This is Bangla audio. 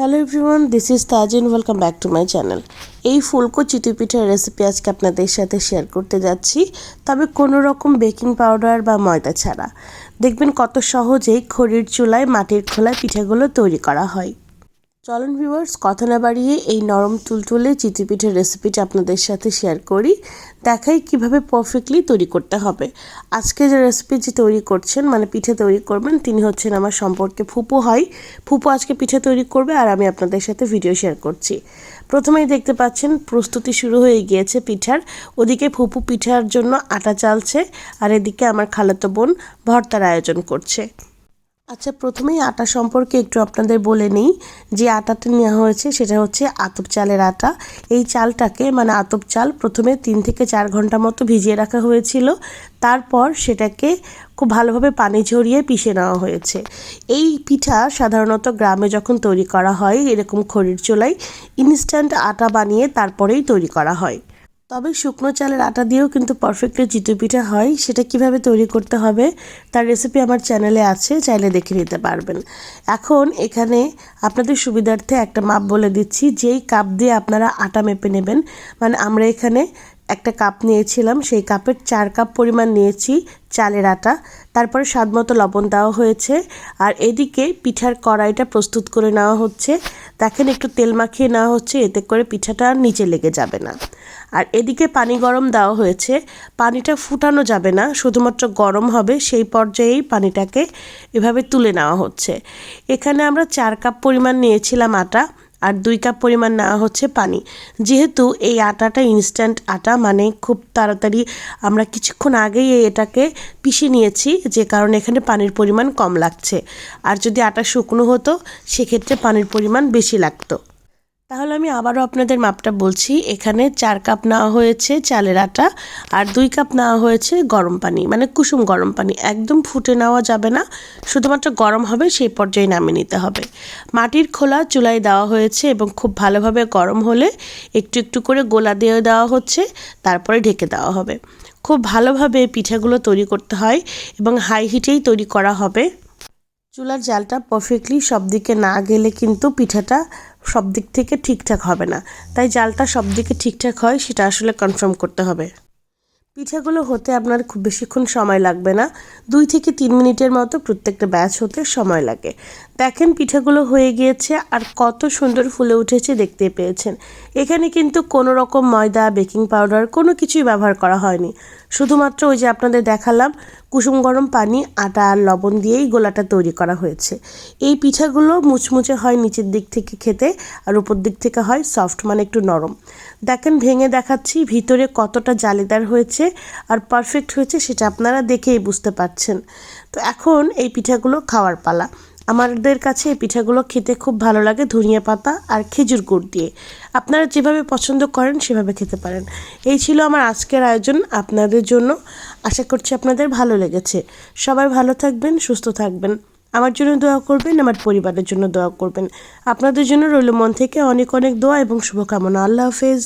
Hello everyone this is Tajin welcome back to my channel এই ফুলকো চিতই পিঠার রেসিপি আজকে আপনাদের সাথে শেয়ার করতে যাচ্ছি। তবে কোনো রকম বেকিং পাউডার বা ময়দা ছাড়া। দেখবেন কত সহজেই খড়ির চুলায় মাটির খোলায় পিঠাগুলো তৈরি করা হয়। চলন ভিউয়ার্স কথা না বাড়িয়ে এই নরম তুলতুলে চিতই পিঠের রেসিপিটা আপনাদের সাথে শেয়ার করি, দেখাই কীভাবে পারফেক্টলি তৈরি করতে হবে। আজকে যে রেসিপি যে তৈরি করছেন মানে পিঠে তৈরি করবেন, তিনি হচ্ছেন আমার সম্পর্কে ফুপু হয় ফুপু আজকে পিঠে তৈরি করবে আর আমি আপনাদের সাথে ভিডিও শেয়ার করছি। প্রথমেই দেখতে পাচ্ছেন, প্রস্তুতি শুরু হয়ে গিয়েছে পিঠার। ওদিকে ফুপু পিঠার জন্য আটা চালছে, আর এদিকে আমার খালাতো বোন ভর্তার আয়োজন করছে। আচ্ছা প্রথমেই আটা সম্পর্কে একটু আপনাদের বলে নিই। যে আটাটা নেওয়া হয়েছে সেটা হচ্ছে আতপ চালের আটা। এই চালটাকে মানে আতপ চাল প্রথমে তিন থেকে চার ঘণ্টা মতো ভিজিয়ে রাখা হয়েছিল। তারপর সেটাকে খুব ভালোভাবে পানি ঝরিয়ে পিষে নেওয়া হয়েছে। এই পিঠা সাধারণত গ্রামে যখন তৈরি করা হয়, এরকম খড়ির চোলায় ইনস্ট্যান্ট আটা বানিয়ে তারপরেই তৈরি করা হয়। তবে শুকনো চালের আটা দিয়েও কিন্তু পারফেক্টলি চিতই পিঠা হয়, সেটা কীভাবে তৈরি করতে হবে তার রেসিপি আমার চ্যানেলে আছে, চাইলে দেখে নিতে পারবেন। এখন এখানে আপনাদের সুবিধার্থে একটা মাপ বলে দিচ্ছি, যেই কাপ দিয়ে আপনারা আটা মেপে নেবেন মানে আমরা এখানে একটা কাপ নিয়েছিলাম, সেই কাপের চার কাপ পরিমাণ নিয়েছি চালের আটা, তারপরে স্বাদ মতো লবণ দেওয়া হয়েছে, আর এদিকে পিঠার কড়াইটা প্রস্তুত করে নেওয়া হচ্ছে, দেখেন একটু তেল মাখিয়ে নেওয়া হচ্ছে, এতে করে পিঠাটা নিচে লেগে যাবে না। আর এদিকে পানি গরম দেওয়া হয়েছে। পানিটা ফুটানো যাবে না, শুধুমাত্র গরম হবে, সেই পর্যায়েই পানিটাকে এভাবে তুলে নেওয়া হচ্ছে। এখানে আমরা চার কাপ পরিমাণ নিয়েছিলাম আটা আর দুই কাপ পরিমাণ নেওয়া হচ্ছে পানি। যেহেতু এই আটাটা ইনস্ট্যান্ট আটা মানে খুব তাড়াতাড়ি আমরা কিছুক্ষণ আগেই এটাকে পিষে নিয়েছি, যে কারণে এখানে পানির পরিমাণ কম লাগছে। আর যদি আটা শুকনো হতো, সেক্ষেত্রে পানির পরিমাণ বেশি লাগতো। তাহলে আমি আবারও আপনাদের মাপটা বলছি। এখানে চার কাপ নেওয়া হয়েছে চালের আটা আর দুই কাপ নেওয়া হয়েছে গরম পানি মানে কুসুম গরম পানি। একদম ফুটে নেওয়া যাবে না, শুধুমাত্র গরম হবে সেই পর্যায়ে নামিয়ে নিতে হবে। মাটির খোলা চুলায় দেওয়া হয়েছে এবং খুব ভালোভাবে গরম হলে একটু একটু করে গোলা দিয়ে দেওয়া হচ্ছে, তারপরে ঢেকে দেওয়া হবে। খুব ভালোভাবে পিঠাগুলো তৈরি করতে হয় এবং হাই হিটেই তৈরি করা হবে। চুলার জালটা পারফেক্টলি সব দিকে না গেলে কিন্তু পিঠাটা সব দিক থেকে ঠিকঠাক হবে না। তাই জালটা সব দিকে ঠিকঠাক হয়, সেটা আসলে কনফার্ম করতে হবে। পিঠাগুলো হতে আপনার খুব বেশিক্ষণ সময় লাগবে না। দুই থেকে তিন মিনিটের মতো প্রত্যেকটা ব্যাচ হতে সময় লাগে। দেখেন পিঠাগুলো হয়ে গিয়েছে আর কত সুন্দর ফুলে উঠেছে দেখতে পেয়েছেন। এখানে কিন্তু কোনো রকম ময়দা, বেকিং পাউডার কোনো কিছুই ব্যবহার করা হয়নি। শুধুমাত্র ওই যে আপনাদের দেখালাম কুসুম গরম পানি আটা আর লবণ দিয়েই গোলাটা তৈরি করা হয়েছে। এই পিঠাগুলো মুচমুচে হয় নিচের দিক থেকে খেতে আর উপর দিক থেকে হয় সফট মানে একটু নরম। দেখেন, ভেঙে দেখাচ্ছি ভিতরে কতটা জালিদার হয়েছে আর পারফেক্ট হয়েছে সেটা আপনারা দেখেই বুঝতে পারছেন। তো এখন এই পিঠাগুলো খাওয়ার পালা। আমাদের কাছে এই পিঠাগুলো খেতে খুব ভালো লাগে, ধনিয়া পাতা আর খেজুর গুড় দিয়ে। আপনারা যেভাবে পছন্দ করেন সেভাবে খেতে পারেন। এই ছিল আমার আজকের আয়োজন আপনাদের জন্য। আশা করছি আপনাদের ভালো লেগেছে। সবাই ভালো থাকবেন, সুস্থ থাকবেন। আমার জন্য দোয়া করবেন, আমার পরিবারের জন্য দোয়া করবেন। আপনাদের জন্য রইল মন থেকে অনেক অনেক দোয়া এবং শুভকামনা। আল্লাহ হাফেজ।